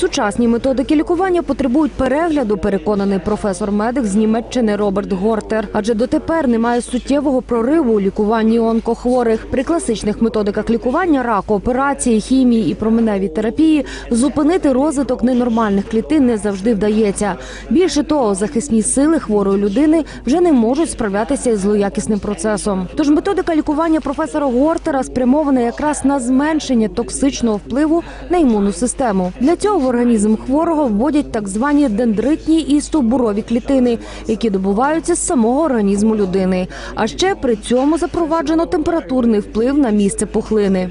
Сучасні методики лікування потребують перегляду, переконаний професор-медик з Німеччини Роберт Гортер. Адже дотепер немає суттєвого прориву у лікуванні онкохворих. При класичних методиках лікування раку, операції, хімії і променевій терапії зупинити розвиток ненормальних клітин не завжди вдається. Більше того, захисні сили хворої людини вже не можуть справлятися із злоякісним процесом. Тож методика лікування професора Гортера спрямована якраз на зменшення токсичного впливу на імунну систему. Для цього організм хворого вводять так звані дендритні і стовбурові клітини, які добуваються з самого організму людини. А ще при цьому запроваджено температурний вплив на місце пухлини.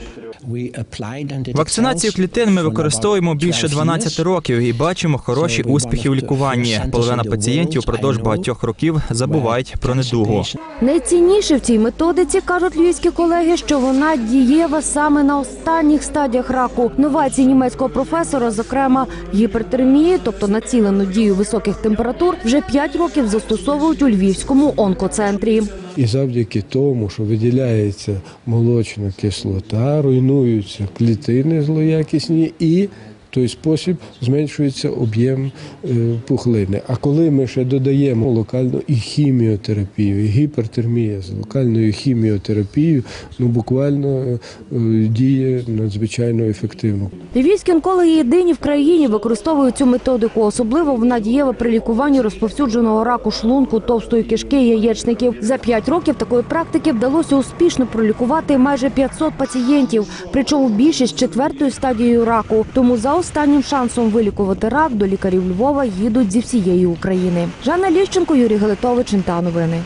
Вакцинацію клітин ми використовуємо більше 12 років і бачимо хороші успіхи у лікуванні. Половина пацієнтів упродовж багатьох років забувають про недугу. Найцінніше в цій методиці кажуть львівські колеги, що вона дієва саме на останніх стадіях раку. Новації німецького професора, зокрема гіпертермії, тобто націлену дію високих температур, вже 5 років застосовують у львівському онкоцентрі. І завдяки тому, що виділяється молочна кислота, руйнуються клітини злоякісні і той спосіб зменшується об'єм е, пухлини. А коли ми ще додаємо локальну і хіміотерапію, і гіпертермія з локальною хіміотерапією, ну буквально е, діє надзвичайно ефективно. Львівські онкологи єдині в країні використовують цю методику. Особливо вона дієва при лікуванні розповсюдженого раку шлунку, товстої кишки яєчників. За 5 років такої практики вдалося успішно пролікувати майже 500 пацієнтів, причому більшість четвертою стадією раку. Тому за останнім шансом вилікувати рак до лікарів Львова їдуть зі всієї України. Жанна Ліщенко, Юрій Галитович, Інта новини.